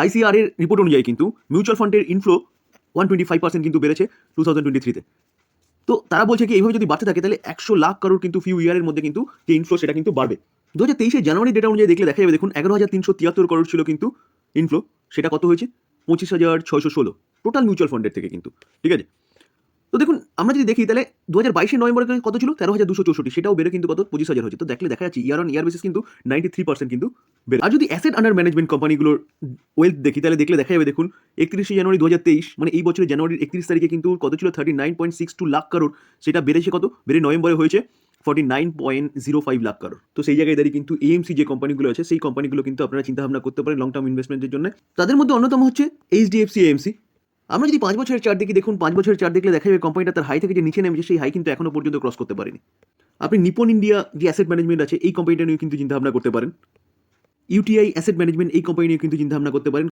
ICR এর report অনুযায়ী কিন্তু মিউচুয়াল ফান্ডের inflow one twenty five percent কিন্তু বেড়েছে টু থাউজেন্ড টোয়েন্টি থ্রিতে তো তারা বলছে কি, এইভাবে যদি বাড়তে থাকে, তাহলে একশো লাখ কারোর কিন্তু ফিউ ইয়ারের মধ্যে কিন্তু যে ইনফ্লো সেটা কিন্তু বাড়বে। দু হাজার তেইশে জানুয়ারি ডেটা অনুযায়ী দেখলে দেখা যাবে, দেখুন, এগারো হাজার তিনশো তিয়াত্তর করোড় ছিল কিন্তু ইনফ্লো সেটা কত হয়েছে? পঁচিশ হাজার ছয়শো ষোলো। টোটাল মিউচুয়াল ফান্ডের থেকে কিন্তু, ঠিক আছে? তো দেখুন, আমরা যদি দেখি, তাহলে দু হাজার বাইশে নভেম্বরে কত ছিল? তেরো হাজার দুশো চৌষট্টি, সেটাও বেড়ে কিন্তু কত? পঁচিশ হাজার হচ্ছে তো দেখলে দেখা যাচ্ছে ইয়ার অন ইয়ার বেসিস কিন্তু নাইনটি থ্রি পার্সেন্ট কিন্তু আর যদি অ্যাসেট আন্ডার ম্যানেজমেন্ট কোম্পানিগুলোর ওয়েলথ দেখি, তাহলে দেখলে দেখা যাবে, দেখুন, একত্রিশে জানুয়ারি দু হাজার তেইশ মানে এই বছরের জানুয়ারির একত্রিশ তারিখে কিন্তু কত ছিল? Thirty nine point six two lakh crore সেটা বেড়েছে কত? বেড়ে নভেম্বরে হয়েছে forty nine point zero five lakh crore তো সেই জায়গায় দাঁড়িয়ে কিন্তু এএমসি যে কোম্পানিগুলো আছে, সেই কোম্পানিগুলো কিন্তু আপনারা চিন্তা ভাবনা করতে পারেন লং টার্ম ইনভেস্টমেন্টের জন্য। তাদের মধ্যে অন্যতম হচ্ছে এইচডিএফসি এএমসি আমরা যদি পাঁচ বছরের চার্ট দেখি, দেখুন, পাঁচ বছরের চার দেখলে দেখা যাবে কোম্পানিটা তার হাই থেকে যে নিচে নেমেছে, সেই হাই কিন্তু এখনও পর্যন্ত ক্রস করতে পারেনি। আপনি নিপন ইন্ডিয়া যে অ্যাসেট ম্যানেজমেন্ট আছে, এই কোম্পানিটা নিয়ে কিন্তু চিন্তা ভাবনা করতে পারেন। ইউটিআই অ্যাসেট ম্যানেজমেন্ট এই কোম্পানি নিয়ে কিন্তু চিন্তা ভাবনা করতে পারেন।